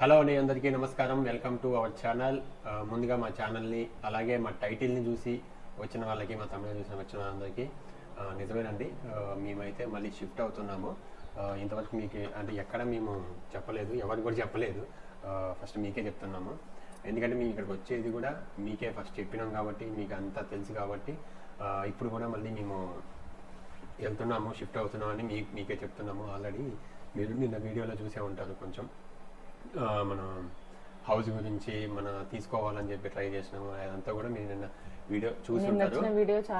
Hello అండి అందరికీ నమస్కారం. వెల్కమ్ టు అవర్ ఛానల్ ముందుగా మా ఛానల్ని అలాగే మా టైటిల్ని చూసి వచ్చిన వాళ్ళకి మా తమిళ చూసిన వచ్చిన వాళ్ళందరికీ నిజమేనండి. మేమైతే మళ్ళీ షిఫ్ట్ అవుతున్నాము. ఇంతవరకు మీకు అంటే ఎక్కడ మేము చెప్పలేదు ఎవరికి కూడా చెప్పలేదు. ఫస్ట్ మీకే చెప్తున్నాము. ఎందుకంటే మేము ఇక్కడికి వచ్చేది కూడా మీకే ఫస్ట్ చెప్పినాం కాబట్టి మీకు అంతా తెలుసు కాబట్టి ఇప్పుడు కూడా మళ్ళీ మేము వెళ్తున్నాము షిఫ్ట్ అవుతున్నామని మీ మీకే చెప్తున్నాము. ఆల్రెడీ మీరు నిన్న వీడియోలో చూసే ఉంటారు కొంచెం. మన హౌస్ గురించి మన తీసుకోవాలని చెప్పి ట్రై చేసినాము అదంతా కూడా మీరు నిన్న వీడియో చూసి ఉంటారు.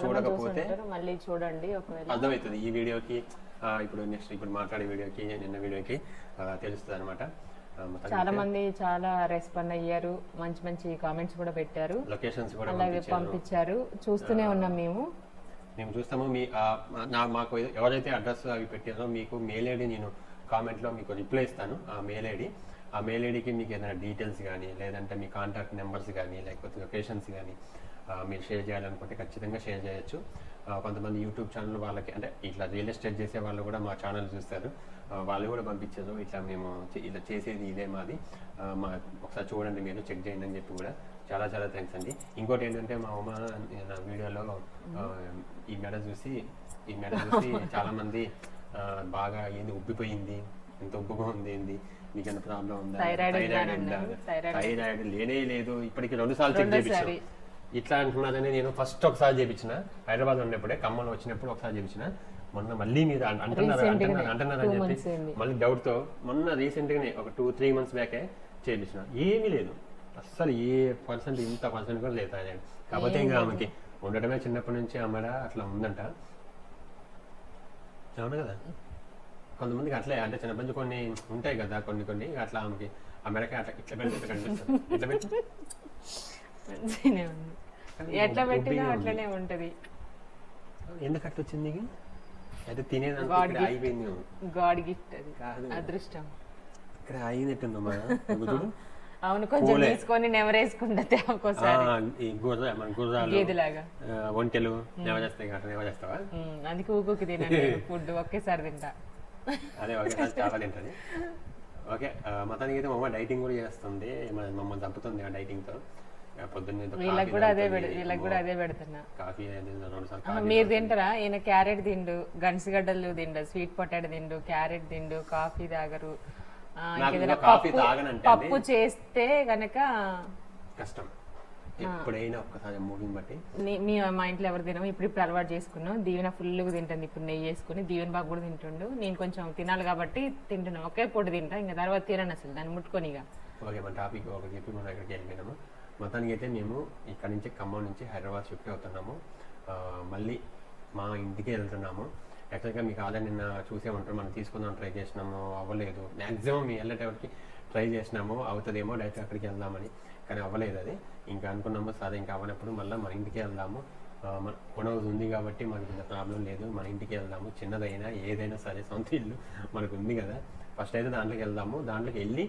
చూడకపోతే మళ్ళీ చూడండి ఒకవేళ. అర్థమవుతుంది. ఈ వీడియోకి ఇప్పుడు నెక్స్ట్ ఇప్పుడు మాట్లాడే వీడియోకి నిన్న వీడియోకి తెలుస్తుంది అనమాట చాలా మంది చాలా రెస్పాండ్ అయ్యారు. మంచి మంచి కామెంట్స్ కూడా పెట్టారు. లొకేషన్స్ కూడా అలాగే పంపించారు. చూస్తూనే ఉన్నాం మేము. మేము చూస్తాము. మా- నా మాకు ఎవరైతే అడ్రస్ అవి పెట్టారో మీకు మెయిల్ ఐడి నేను కామెంట్లో మీకు రిప్లై ఇస్తాను. ఆ మెయిల్ ఐడి ఆ మెయిల్ ఐడికి మీకు ఏదైనా డీటెయిల్స్ కానీ లేదంటే మీ కాంటాక్ట్ నెంబర్స్ కానీ లేకపోతే లొకేషన్స్ కానీ మీరు షేర్ చేయాలనుకుంటే ఖచ్చితంగా షేర్ చేయొచ్చు. కొంతమంది యూట్యూబ్ ఛానల్ వాళ్ళకి అంటే ఇట్లా రియల్ ఎస్టేట్ చేసే వాళ్ళు కూడా మా ఛానల్ చూస్తారు. వాళ్ళు కూడా పంపించారు ఇట్లా మేము ఇలా చేసేది ఇదే మాది. మా ఒకసారి చూడండి మీరు చెక్ చేయండి అని చెప్పి కూడా చాలా చాలా థ్యాంక్స్ అండి. ఇంకోటి ఏంటంటే మా ఉమా నా వీడియోలో ఈ మెడ చూసి ఈ మెడ చూసి చాలా మంది ఆ, బాగా ఏంది ఉబ్బిపోయింది ఎంత ఉబ్బుగా ఉంది ఏంది ఎంత ప్రాబ్లం ఉందా? థైరాయిడ్ ఉందా? థైరాయిడ్ లేనే లేదు. ఇప్పటికి రెండు సార్లు చెక్. చేయించాను ఇట్లా అంటున్నదని నేను ఫస్ట్ ఒకసారి చేయించిన హైదరాబాద్ ఉన్నప్పుడే ఖమ్మం వచ్చినప్పుడు ఒకసారి చేయించిన మొన్న మళ్ళీ మీరు అంటున్నారు అంటున్నారు అంటున్నారు అని చెప్పి. మళ్ళీ డౌట్తో మొన్న రీసెంట్ గానే ఒక టూ త్రీ మంత్స్ బ్యాకే చేయించిన ఏమీ లేదు. అస్సలు ఏ పర్సెంట్ ఇంత పర్సెంట్ కూడా లేదు థైరాయిడ్ కాకపోతే ఇంకా ఆమెకి ఉండటమే చిన్నప్పటి నుంచి ఆమెడ అట్లా ఉందంట. అవును కదా? కొంతమందికి అట్లే అంటే చిన్నప్పటి కొన్ని ఉంటాయి కదా కొన్ని కొన్ని అట్లా ఆమెకి అమెరికా అట్లా ఇట్లా కనిపిస్తుంది. పెట్టి మంచిగానే ఉంది. ఎట్లా పెట్టినా. అట్లనే ఉంటది. ఎందుకు అట్లా వచ్చింది నీకు? అయితే తినేదానికి God ఇక్కడ gift. అయిపోయింది గాడ్ గిఫ్ట్ అది. కాదు. అదృష్టం. ఇక్కడ అయినట్టుందమ్మా చూడు. అవును కొంచెం. తీసుకొని నెవరేసుకుంటే ఆ, ఒక్కోసారి. ఈ గుర్ర మన గుర్రాలు గేదెలాగా. ఒంటెలు నెవ చేస్తాయి నెవ చేస్తావా అందుకే ఊకుకి తినండి ఫుడ్ ఒకేసారి తింటా. అదే ఓకే అది చాలా తింటది ఓకే మొత్తానికి అయితే మా అమ్మ డైటింగ్ కూడా చేస్తుంది మమ్మల్ని చంపుతుంది ఆ డైటింగ్తో ఆ, పొద్దున్నే ఏదో వీళ్ళకి కూడా అదే వీళ్ళకి కూడా అదే పెడుతున్నా. మీరు తింటారా? ఈయన క్యారెట్ తిండు గన్సిగడ్డలు తిండు స్వీట్ పొటాటో తిండు క్యారెట్ తిండు కాఫీ తాగరు. పప్పు చేస్తే గనక కష్టం. ఎప్పుడైనా ఒక్కసారి మూడుని బట్టి. మీ మా ఇంట్లో ఎవరు తినము ఇప్పుడు ఇప్పుడు అలవాటు చేసుకున్నాం దీవెన ఫుల్గా తింటుంది. ఇప్పుడు నెయ్యి వేసుకుని దీవెన బాగా కూడా తింటుండు. నేను కొంచెం తినాలి కాబట్టి తింటున్నాను ఒకే పూట తింటా. ఇంకా తర్వాత తినను అసలు. దాన్ని ముట్టుకొని ఇక. ఓకే మన టాపిక్ ఒకటి చెప్పి మనం ఎక్కడికి వెళ్ళిపోయినాము. మొత్తానికి అయితే మేము ఇక్కడ నుంచి ఖమ్మం నుంచి హైదరాబాద్ షిఫ్ట్ అవుతున్నాము. మళ్ళీ మా ఇంటికి వెళ్తున్నాము. యాక్చువల్గా మీకు ఆల్రెడీ నిన్న చూసే ఉంటారు. మనం తీసుకుందాం ట్రై చేసినాము. అవ్వలేదు. మ్యాక్సిమం మీ వెళ్ళేటప్పటికి ట్రై చేసినాము. అవుతుందేమో డైరెక్ట్ అక్కడికి వెళ్దామని. కానీ అవ్వలేదు అది. ఇంకా అనుకున్నాము సరే ఇంకా అవ్వనప్పుడు మళ్ళీ మన ఇంటికి వెళ్దాము. మన హౌస్ ఉంది కాబట్టి మనకి ఇంత ప్రాబ్లం లేదు. మన ఇంటికి వెళ్దాము. చిన్నదైనా ఏదైనా సరే సొంత ఇల్లు మనకు ఉంది కదా. ఫస్ట్ అయితే దాంట్లోకి వెళ్దాము. దాంట్లోకి వెళ్ళి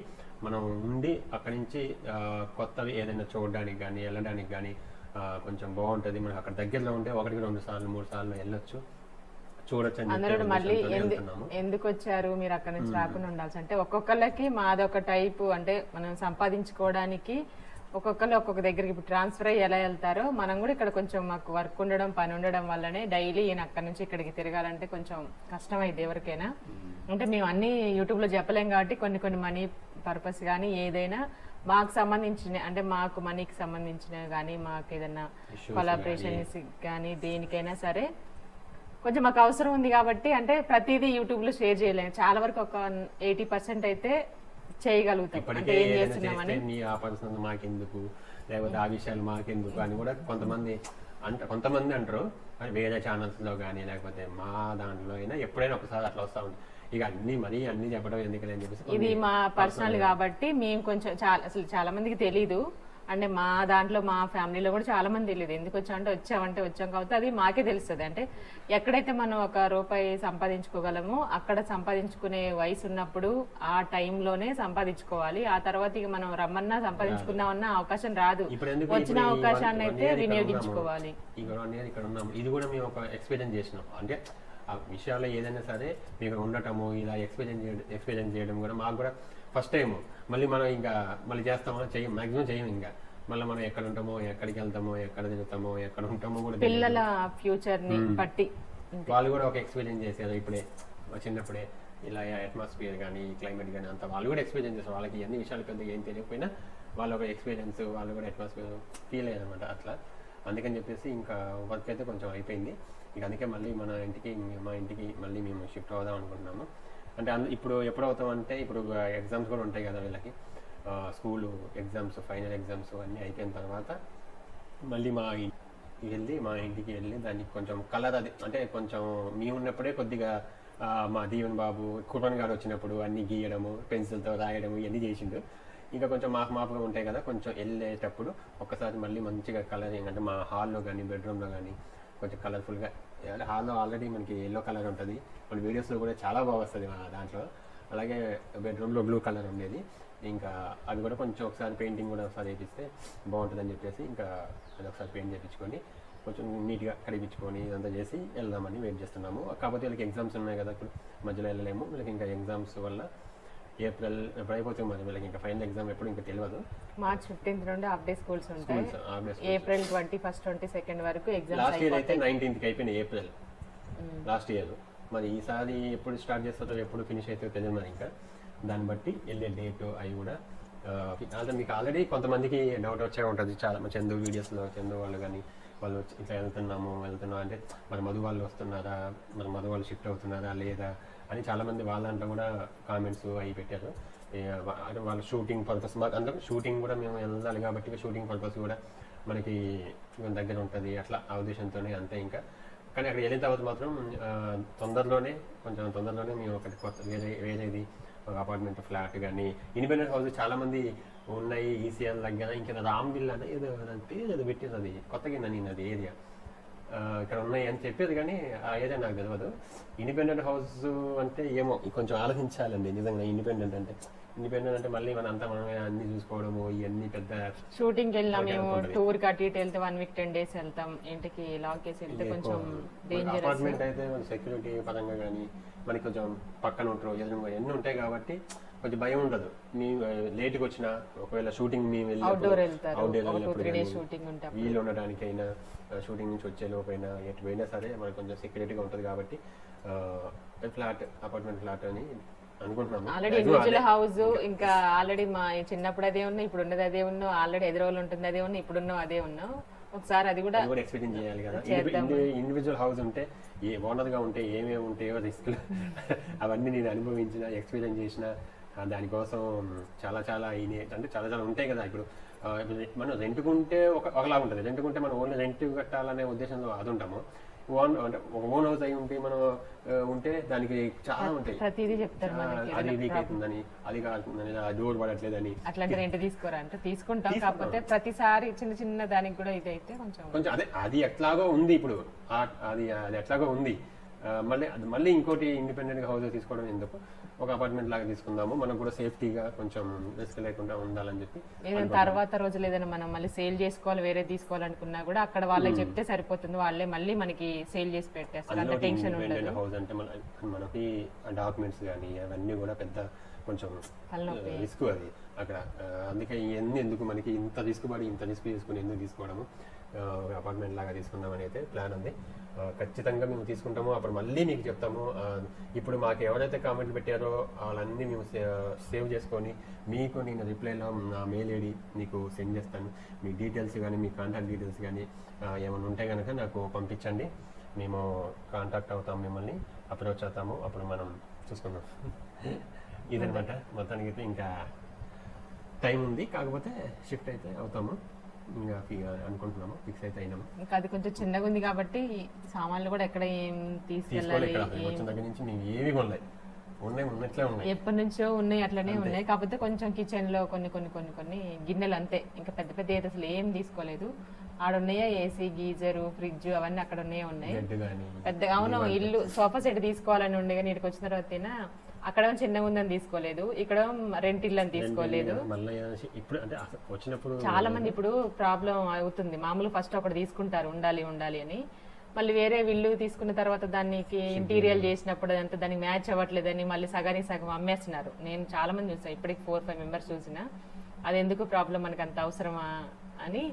మనం ఉండి అక్కడి నుంచి కొత్తవి ఏదైనా చూడడానికి కానీ వెళ్ళడానికి కానీ కొంచెం బాగుంటుంది. మనకు అక్కడ దగ్గరలో ఉంటే ఒకటికి రెండు సార్లు మూడు సార్లు వెళ్ళొచ్చు. చూడొచ్చు మళ్ళీ ఎందుకు వచ్చారు మీరు అక్కడ నుంచి రాకుండా ఉండాల్సి అంటే ఒక్కొక్కళ్ళకి మాదొక టైపు అంటే మనం సంపాదించుకోవడానికి ఒక్కొక్కరు ఒక్కొక్క దగ్గరికి ఇప్పుడు ట్రాన్స్ఫర్ అయ్యి ఎలా వెళ్తారో మనం కూడా ఇక్కడ కొంచెం మాకు వర్క్ ఉండడం పని ఉండడం వల్లనే డైలీ ఈయన అక్కడ నుంచి ఇక్కడికి తిరగాలంటే కొంచెం కష్టమైంది ఎవరికైనా. అంటే మేము అన్ని యూట్యూబ్లో చెప్పలేం కాబట్టి కొన్ని కొన్ని మనీ పర్పస్ కానీ ఏదైనా మాకు సంబంధించిన అంటే మాకు మనీకి సంబంధించిన కానీ మాకు ఏదైనా కొలాబరేషన్ కానీ దేనికైనా సరే కొంచెం మాకు అవసరం ఉంది కాబట్టి అంటే ప్రతిదీ యూట్యూబ్లో షేర్ చేయలేము చాలా వరకు ఒక ఎయిటీ పర్సెంట్ అయితే చేయగలుగుతాం అంటే ఏం చేస్తున్నామని మీ ఆ పర్సన్ మాకెందుకు? లేకపోతే ఆ విషయాలు మాకెందుకు అని కూడా కొంతమంది అంట కొంతమంది అంటారు. వేరే ఛానల్స్లో కానీ లేకపోతే మా దాంట్లో అయినా ఎప్పుడైనా ఒకసారి అట్లా వస్తా ఉంటుంది ఇక అన్ని మరీ అన్ని చెప్పడం ఎందుకని చెప్పేసి ఇది మా పర్సనల్ కాబట్టి మేము కొంచెం చాలా అసలు చాలా మందికి తెలీదు. అంటే మా దాంట్లో మా ఫ్యామిలీలో కూడా చాలా మంది తెలియదు. ఎందుకు వచ్చామంటే వచ్చామంటే వచ్చాం కాబట్టి అది మాకే తెలుస్తుంది. అంటే ఎక్కడైతే మనం ఒక రూపాయి సంపాదించుకోగలమో అక్కడ సంపాదించుకునే వయసు ఉన్నప్పుడు ఆ టైంలోనే సంపాదించుకోవాలి. ఆ తర్వాత ఇక మనం రమ్మన్నా సంపాదించుకుందామన్న అవకాశం రాదు. వచ్చిన అవకాశాన్ని అయితే వినియోగించుకోవాలి. ఇది కూడా మేము ఒక ఎక్స్పీరియన్స్ చేసినాం. అంటే ఆ విషయాల్లో ఏదైనా సరే మీకు ఉండటము ఇలా ఎక్స్పీరియన్స్ చేయడం ఎక్స్పీరియన్స్ చేయడం కూడా మాకు కూడా ఫస్ట్ టైం మళ్ళీ మనం ఇంకా మళ్ళీ చేస్తామా? చెయ్యం మాక్సిమం చెయ్యం ఇంకా. మళ్ళీ మనం ఎక్కడ ఉంటామో ఎక్కడికి వెళ్తామో ఎక్కడ తిరుగుతామో ఎక్కడ ఉంటామో కూడా. పిల్లల ఫ్యూచర్ని బట్టి వాళ్ళు కూడా ఒక ఎక్స్పీరియన్స్ చేశారు ఇప్పుడే చిన్నప్పుడే ఇలా అట్మాస్ఫియర్ కానీ క్లైమేట్ కానీ అంత వాళ్ళు కూడా ఎక్స్పీరియన్స్ చేస్తారు వాళ్ళకి ఎన్ని విషయాలు పెద్దగా ఏం తెలియకపోయినా వాళ్ళు ఒక ఎక్స్పీరియన్స్ వాళ్ళు కూడా అట్మాస్ఫియర్ ఫీల్ అయ్యారనమాట అట్లా. అందుకని చెప్పేసి ఇంకా వర్క్ అయితే కొంచెం అయిపోయింది. ఇక అందుకే మళ్ళీ మన ఇంటికి మా ఇంటికి మళ్ళీ మేము షిఫ్ట్ అవుదాం అనుకుంటున్నాము. అంటే అందు ఇప్పుడు ఎప్పుడు అవుతాం అంటే ఇప్పుడు ఎగ్జామ్స్ కూడా ఉంటాయి కదా వీళ్ళకి. స్కూలు ఎగ్జామ్స్ ఫైనల్ ఎగ్జామ్స్ అన్నీ అయిపోయిన తర్వాత మళ్ళీ మా ఇంటికి వెళ్ళి మా ఇంటికి వెళ్ళి దానికి కొంచెం కలర్ అది అంటే కొంచెం మీ ఉన్నప్పుడే కొద్దిగా మా దీవెన్ బాబు కుర్బన్ గారు వచ్చినప్పుడు అన్ని గీయడము పెన్సిల్తో రాయడము ఇవన్నీ చేసిండు. ఇంకా కొంచెం మాకు మాపుగా ఉంటాయి కదా కొంచెం వెళ్ళేటప్పుడు ఒక్కసారి మళ్ళీ మంచిగా కలరింగ్ అంటే మా హాల్లో కానీ బెడ్రూమ్లో కానీ కొంచెం కలర్ఫుల్గా హాల్లో ఆల్రెడీ మనకి ఎల్లో కలర్ ఉంటుంది. మన వీడియోస్లో కూడా చాలా బాగా వస్తుంది మన దాంట్లో. అలాగే బెడ్రూమ్లో బ్లూ కలర్ ఉండేది. ఇంకా అది కూడా కొంచెం ఒకసారి పెయింటింగ్ కూడా ఒకసారి వేపిస్తే బాగుంటుందని చెప్పేసి ఇంకా అది ఒకసారి పెయింట్ చేయించుకొని కొంచెం నీట్గా కడిగించుకొని ఇదంతా చేసి వెళ్దామని వెయిట్ చేస్తున్నాము. కాకపోతే వీళ్ళకి ఎగ్జామ్స్ ఉన్నాయి కదా ఇప్పుడు మధ్యలో వెళ్ళలేము. వీళ్ళకి ఇంకా ఎగ్జామ్స్ వల్ల ఏప్రిల్ ఎప్పుడు అయిపోతుంది మరి వీళ్ళకి ఇంకా ఫైనల్ ఎగ్జామ్ ఎప్పుడు ఇంకా తెలియదు మార్చ్ ఫిఫ్టీన్త్ నుండి హాఫ్ డే స్కూల్స్ ఉంటాయి. April twenty first twenty second వరకు ఎగ్జామ్స్ లాస్ట్ ఇయర్ అయితే నైన్టీన్త్కి అయిపోయింది ఏప్రిల్. లాస్ట్ ఇయర్ మరి ఈసారి ఎప్పుడు స్టార్ట్ చేస్తారో ఎప్పుడు ఫినిష్ అవుతుందో తెలియదు మరి ఇంకా. దాన్ని బట్టి వెళ్ళే డేట్ అవి కూడా అంటే మీకు ఆల్రెడీ కొంతమందికి డౌట్ వచ్చే ఉంటుంది. చాలా చందు వీడియోస్లో చందు వాళ్ళు కానీ వాళ్ళు వచ్చి ఇట్లా వెళ్తున్నాము వెళ్తున్నాం అంటే మరి మధు వాళ్ళు వస్తున్నారా? మరి మధు వాళ్ళు షిఫ్ట్ అవుతున్నారా? లేదా? అని చాలామంది వాళ్ళంతా కూడా కామెంట్స్ అవి పెట్టారు. అంటే వాళ్ళ షూటింగ్ పర్పస్ మాకు అందరం షూటింగ్ కూడా మేము వెళ్ళాలి కాబట్టి షూటింగ్ పర్పస్ కూడా మనకి దగ్గర ఉంటుంది అట్లా ఆ ఉద్దేశంతోనే అంతే ఇంకా. కానీ అక్కడ వెళ్ళిన తర్వాత మాత్రం తొందరలోనే కొంచెం తొందరలోనే మేము ఒకటి కొత్త వేరే వేరేది ఒక అపార్ట్మెంట్ ఫ్లాట్ కానీ ఇండిపెండెంట్ హౌస్ చాలామంది ఉన్నాయి ఈసీఎల్ దగ్గర ఇంకా రామ్ విల్ అని ఏదో దాని పేరు ఏదో పెట్టింది అది కొత్తగా నేను అది ఏరియా. ఇక్కడ ఉన్నాయి అని చెప్పేది కానీ ఆ ఏరియా నాకు తెలియదు ఇండిపెండెంట్ హౌస్ అంటే ఏమో కొంచెం ఆలోచించాలండి. నిజంగా ఇండిపెండెంట్ అంటే ఇండిపెండెంట్ అంటే మళ్ళీ మన అంతా మనమే అన్ని చూసుకోవడము ఇవన్నీ పెద్ద షూటింగ్ వెళ్ళినా మేము. టూర్కి అటు ఇటు వెళ్తే వన్ వీక్ టెన్ డేస్ వెళ్తాం. ఇంటికి లాక్ చేసి వెళ్తే కొంచెం అపార్ట్మెంట్ అయితే సెక్యూరిటీ పరంగా కానీ మనకి కొంచెం పక్కన ఉంటారు ఎదురుగా ఎన్ని ఉంటాయి కాబట్టి కొంచెం భయం ఉండదు. మీ లేట్కి వచ్చినా ఒకవేళ షూటింగ్ మేము అవుట్డోర్ వెళ్తారు. అవుట్డోర్ వెళ్ళినప్పుడు షూటింగ్ ఉంటాం వీలు ఉండడానికైనా షూటింగ్ నుంచి వచ్చే లోపైనా ఎటు పోయినా సరే మనకు కొంచెం సెక్యూరిటీగా ఉంటుంది కాబట్టి ఫ్లాట్ అపార్ట్మెంట్ ఫ్లాట్ అని అనుకుంటున్నాము. Already individual. హౌస్ ఇంకా ఆల్రెడీ మా చిన్నప్పుడు అదే ఉన్నా ఇప్పుడు ఉన్నది అదే ఉన్నాం ఆల్రెడీ ఎదురు రోజులు ఉంటుంది అదే ఉన్నా ఇప్పుడు ఉన్నాం అదే ఉన్నాం ఒకసారి అది కూడా ఎక్స్పీరియన్స్ చేయాలి కదా. ఇండివిజువల్ హౌస్ ఉంటే ఏ ఓనర్గా ఉంటే ఏమేమి ఉంటాయో రిస్క్లు అవన్నీ నేను అనుభవించిన ఎక్స్పీరియన్స్ చేసిన దానికోసం చాలా చాలా అయినాయి అంటే చాలా చాలా ఉంటాయి కదా ఇప్పుడు. మనం రెంట్కుంటే ఒక ఒకలా ఉంటుంది. రెంట్కుంటే మనం ఓన్లీ రెంట్ కట్టాలనే ఉద్దేశంలో అది ఉంటాము ఓన్ అంటే ఒక ఓన్ హౌస్ అయి ఉంటే మనం ఉంటే దానికి చాలా ఉంటాయి. ప్రతిదీ చెప్తారు అది లీక్ అవుతుందని అది కాకుందని డోర్ పడట్లేదని. అట్లాంటి రెంట్ తీసుకోరా? అంటే తీసుకుంటాం. కాకపోతే ప్రతిసారి చిన్న చిన్న దానికి కూడా ఇది అయితే కొంచెం కొంచెం అదే అది ఎట్లాగో ఉంది ఇప్పుడు. అది అది ఎట్లాగో ఉంది. మళ్ళీ అది మళ్ళీ ఇంకోటి ఇండిపెండెంట్గా హౌస్ తీసుకోవడం ఎందుకు? ఒక అపార్ట్మెంట్ లాగా తీసుకుందాము మనకు కూడా సేఫ్టీగా కొంచెం రిస్క్ లేకుండా ఉండాలని చెప్పి తర్వాత రోజులు ఏదైనా మనం మళ్ళీ సేల్ చేసుకోవాలి వేరే తీసుకోవాలనుకున్నా కూడా అక్కడ వాళ్ళకి చెప్తే సరిపోతుంది వాళ్ళే మళ్ళీ మనకి సేల్ చేసి పెట్టేస్తారు. హౌస్ అంటే మన మనకి డాక్యుమెంట్స్ కానీ అవన్నీ కూడా పెద్ద కొంచెం. రిస్క్ అది. అక్కడ అందుకే ఇవన్నీ ఎందుకు మనకి ఇంత రిస్క్ పడి ఇంత రిస్క్ తీసుకుని ఎందుకు తీసుకోవడము? అపార్ట్మెంట్ లాగా తీసుకుందామని అయితే ప్లాన్ ఉంది. ఖచ్చితంగా మేము తీసుకుంటాము. అప్పుడు మళ్ళీ మీకు చెప్తాము. ఇప్పుడు మాకు ఎవరైతే కామెంట్లు పెట్టారో వాళ్ళన్నీ మేము సేవ్ చేసుకొని మీకు నేను రిప్లైలో నా మెయిల్ ఐడి మీకు సెండ్ చేస్తాను. మీ డీటెయిల్స్ కానీ మీ కాంటాక్ట్ డీటెయిల్స్ కానీ ఏమైనా ఉంటే కనుక నాకు పంపించండి. మేము కాంటాక్ట్ అవుతాం మిమ్మల్ని అప్రోచ్ అవుతాము. అప్పుడు మనం చూసుకుందాం. ఇదనమాట. మొత్తానికి అయితే ఇంకా టైం ఉంది. కాకపోతే షిఫ్ట్ అయితే అవుతాము. ఇంకా అనుకుంటున్నాము. ఫిక్స్ అయితే అయినాము. ఇంకా అది కొంచెం చిన్నగా ఉంది కాబట్టి సామాన్లు కూడా ఎక్కడ ఏం తీసుకెళ్ళాలి వచ్చిన దగ్గర నుంచి మేము ఏవి కొనలేదు. ఉన్నాయి ఉన్నట్లే ఉన్నాయి. ఎప్పటి నుంచో ఉన్నాయి అట్లనే ఉన్నాయి. కాకపోతే కొంచెం కిచెన్లో కొన్ని కొన్ని కొన్ని కొన్ని గిన్నెలు అంతే. ఇంకా పెద్ద పెద్ద అయితే అసలు ఏం తీసుకోలేదు. ఆడ ఉన్నాయా? ఏసీ గీజరు ఫ్రిడ్జ్ అవన్నీ అక్కడ ఉన్నాయే ఉన్నాయి. పెద్దగా అవును ఇల్లు సోఫా సెట్ తీసుకోవాలని ఉండే కానీ ఇక్కడికి వచ్చిన తర్వాత అక్కడ చిన్నగా ఉందని తీసుకోలేదు. ఇక్కడ రెంట్ ఇల్లు అని తీసుకోలేదు ఇప్పుడు అంటే వచ్చినప్పుడు చాలా మంది ఇప్పుడు ప్రాబ్లం అవుతుంది. మామూలు ఫస్ట్ ఒకటి తీసుకుంటారు ఉండాలి ఉండాలి అని. మళ్ళీ వేరే విల్లు తీసుకున్న తర్వాత దానికి ఇంటీరియర్ చేసినప్పుడు అదంతా దానికి మ్యాచ్ అవ్వట్లేదని మళ్ళీ సగానికి సగం అమ్మేస్తున్నారు. నేను చాలా మంది చూసాను ఇప్పటికి ఫోర్ ఫైవ్ మెంబర్స్ చూసిన. అది ఎందుకు ప్రాబ్లం మనకు అంత అవసరమా అని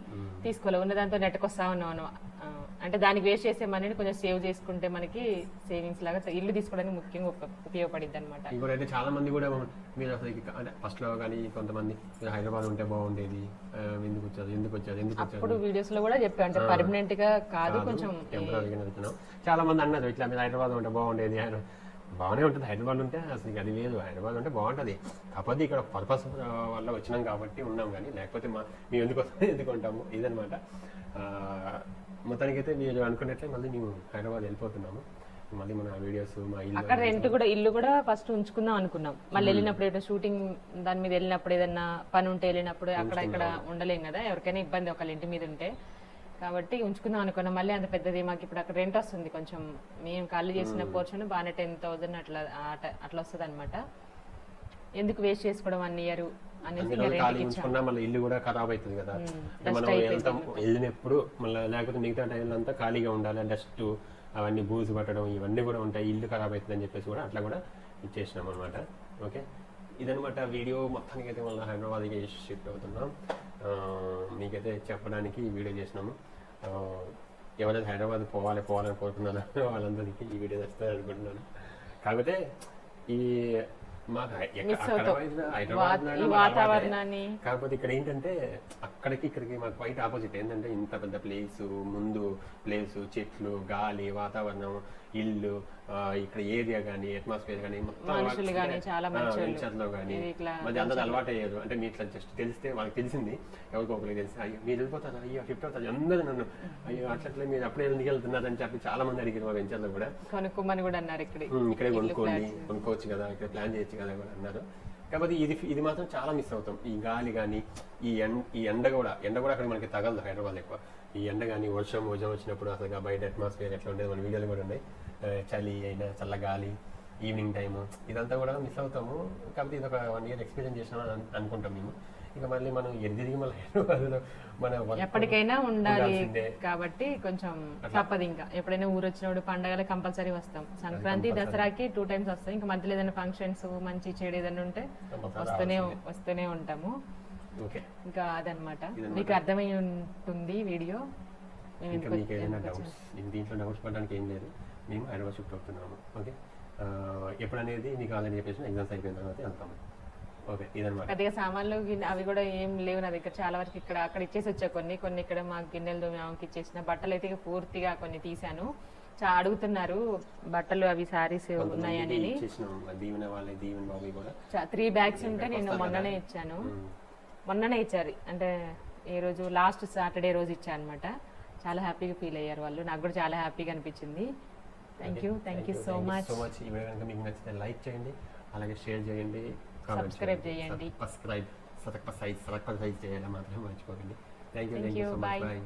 తీసుకోవాలి ఉన్న దాంతో నెట్టుకొస్తా ఉన్నాను. అంటే దానికి వేస్ట్ చేసే మనీని కొంచెం సేవ్ చేసుకుంటే మనకి సేవింగ్స్ లాగా ఇల్లు తీసుకోవడానికి ముఖ్యంగా ఉప- ఉపయోగపడిద్ది అనమాట ఇంకోటి అయితే చాలా మంది కూడా మీరు అసలు అంటే ఫస్ట్లో కానీ కొంతమంది హైదరాబాద్ ఉంటే బాగుండేది ఎందుకు వచ్చారు ఎందుకు వచ్చారు ఎందుకు వచ్చారు ఇప్పుడు వీడియోస్లో కూడా చెప్పా అంటే పర్మనెంట్గా కాదు కొంచెం చాలా మంది అన్నారు ఇట్లా మీరు హైదరాబాద్ ఉంటే బాగుండేది ఆయన బాగానే ఉంటుంది హైదరాబాద్ ఉంటే అసలు అది లేదు హైదరాబాద్ ఉంటే బాగుంటుంది. కాకపోతే ఇక్కడ పర్పస్ వల్ల వచ్చినాం కాబట్టి ఉన్నాం కానీ లేకపోతే మా మేము ఎందుకు వస్తాం ఎందుకు ఉంటాము ఇదనమాట మొత్తానికైతే మీరు అనుకున్నట్లే మళ్ళీ మేము హైదరాబాద్ వెళ్ళిపోతున్నాము. మళ్ళీ మన వీడియోస్ మా ఇల్లు అక్కడ రెంట్ కూడా ఇల్లు కూడా ఫస్ట్ ఉంచుకుందాం అనుకున్నాం. మళ్ళీ వెళ్ళినప్పుడు ఏదో షూటింగ్ దాని మీద వెళ్ళినప్పుడు ఏదన్నా పని ఉంటే వెళ్ళినప్పుడు అక్కడ ఇక్కడ ఉండలేం కదా. ఎవరికైనా ఇబ్బంది ఒకళ్ళ ఇంటి మీద ఉంటే. కాబట్టి ఉంచుకుందాం అనుకున్నాం. మళ్ళీ అంత పెద్దది మాకు ఇప్పుడు అక్కడ రెంట్ వస్తుంది కొంచెం. మేము ఖాళీ చేసిన పోర్షన్ బాగానే టెన్ థౌసండ్ అట్లా అట్లా వస్తుంది అనమాట ఎందుకు వేస్ట్ చేసుకోవడం వన్ ఇయర్ ఖాళీ ఉంచుకున్నా మళ్ళీ ఇల్లు కూడా ఖరాబ్ అవుతుంది కదా. మనం వెళ్తాం వెళ్ళినప్పుడు మళ్ళీ లేకపోతే మిగతా టైంలో అంతా ఖాళీగా ఉండాలి డస్ట్ అవన్నీ బూజు పట్టడం ఇవన్నీ కూడా ఉంటాయి. ఇల్లు ఖరాబ్ అవుతుంది అని చెప్పేసి కూడా అట్లా కూడా ఇచ్చేసినాం అనమాట ఓకే? ఇదనమాట వీడియో మొత్తానికి అయితే మళ్ళీ హైదరాబాద్కి షిఫ్ట్ అవుతున్నాం. మీకైతే చెప్పడానికి ఈ వీడియో చేసినాము. ఎవరైతే హైదరాబాద్ పోవాలి పోవాలని కోరుకున్నారో వాళ్ళందరికీ ఈ వీడియో నచ్చుతుంది అనుకుంటున్నాను కాకపోతే ఈ మాకు. వాతావరణాన్ని. కాకపోతే ఇక్కడ ఏంటంటే అక్కడికి ఇక్కడికి మాకు బయట ఆపోజిట్ ఏంటంటే ఇంత పెద్ద ప్లేస్ ముందు ప్లేస్ చెట్లు గాలి వాతావరణం ఇల్లు ఇక్కడ ఏరియా కానీ అట్మాస్ఫియర్ కానీ మొత్తం మనుషులు గానీ చాలా కానీ ఇది ఇట్లా మరి అందరూ అలవాటు అయ్యారు. అంటే మీ ఇట్లా జస్ట్ తెలిస్తే వాళ్ళకి తెలిసింది ఎవరికో ఒకరికి తెలిసి అయ్యో మీరు వెళ్ళిపోతారా? అయ్యో షిఫ్ట్ అవుతారు? అందరూ నన్ను అయ్యో అట్లట్లే మీరు అప్పుడే ఎందుకు వెళ్తున్నారని చెప్పి చాలా మంది అడిగారు మా వెంచర్లో కూడా. కొనుక్కోమని కూడా అన్నారు ఇక్కడ. ఇక్కడే కొనుక్కోండి కొనుక్కోవచ్చు కదా ఇక్కడ ప్లాన్ చేయొచ్చు కదా కూడా అన్నారు. కాకపోతే ఇది ఇది మాత్రం చాలా మిస్ అవుతాం. ఈ గాలి కానీ ఈ ఎండ ఈ ఎండ కూడా ఎండ కూడా అక్కడ మనకి తగలదు హైదరాబాద్ ఎక్కువ. ఈ ఎండ కానీ వర్షం వర్షం వచ్చినప్పుడు అసలు బయట అట్మాస్ఫియర్ ఎట్లా ఉండేది మన వీడియోలు కూడా ఉన్నాయి. చలి అయినా చల్ల గాలి ఈవినింగ్ టైము ఇదంతా కూడా మిస్ అవుతాము. కాకపోతే ఇది ఒక వన్ ఇయర్ ఎక్స్పీరియన్స్ చేసినాం అని అనుకుంటాం మేము. ఇక మళ్ళీ మనం ఎది తిరిగి మళ్ళీ హైదరాబాద్లో మన work ఎప్పటికైనా ఉండాలి. కాబట్టి కొంచెం తప్పదు ఇంకా. ఎప్పుడైనా ఊరు వచ్చినప్పుడు పండగలు కంపల్సరీ వస్తాం. సంక్రాంతి దసరాకి టూ టైమ్స్ వస్తాం. ఇంకా మధ్యలో ఏదైనా ఫంక్షన్స్ మంచి చెడు ఏదైనా ఉంటే వస్తూనే వస్తూనే ఉంటాము. ఓకే. ఇంకా అదనమాట. మీకు అర్థమై ఉంటుంది వీడియో. దీంట్లో డౌట్స్ పడడానికి ఏం లేదు. మేము హైదరాబాద్ షిఫ్ట్ అవుతున్నాము. ఓకే? ఎప్పుడనేది మీకు ఆల్రెడీ చెప్పేసి ఎగ్జామ్స్ అయిపోయిన తర్వాత వెళ్తాము. ఓకే? ఇదనమాట పెద్దగా సామాన్లు గిన్నె అవి కూడా ఏం లేవు నా దగ్గర. చాలా వరకు ఇక్కడ అక్కడ ఇచ్చేసి వచ్చా కొన్ని. కొన్ని ఇక్కడ మా గిన్నెలు ఆమెకి ఇచ్చేసిన బట్టలు అయితే పూర్తిగా కొన్ని తీసాను చా అడుగుతున్నారు బట్టలు అవి సారీస్ ఉన్నాయని ఇచ్చేసినాం. దీవెన వాళ్ళే దీవెన బాబు కూడా. త్రీ బ్యాగ్స్ ఉంటే నేను మొన్ననే ఇచ్చాను. మొన్ననే ఇచ్చారు. అంటే ఏ రోజు లాస్ట్ సాటర్డే రోజు ఇచ్చా అనమాట చాలా హ్యాపీగా ఫీల్ అయ్యారు వాళ్ళు. నాకు కూడా చాలా హ్యాపీగా అనిపించింది. Thank you thank you so much so much ఈ వీడియో కనుక మీకు నచ్చితే లైక్ చేయండి అలాగే షేర్ చేయండి Subscribe చేయండి. సబ్స్క్రైబ్ సతక్ సైజ్ సతక్ సైజ్ చేయాలి మాత్రం మర్చిపోకండి. Thank you thank you. So much. Bye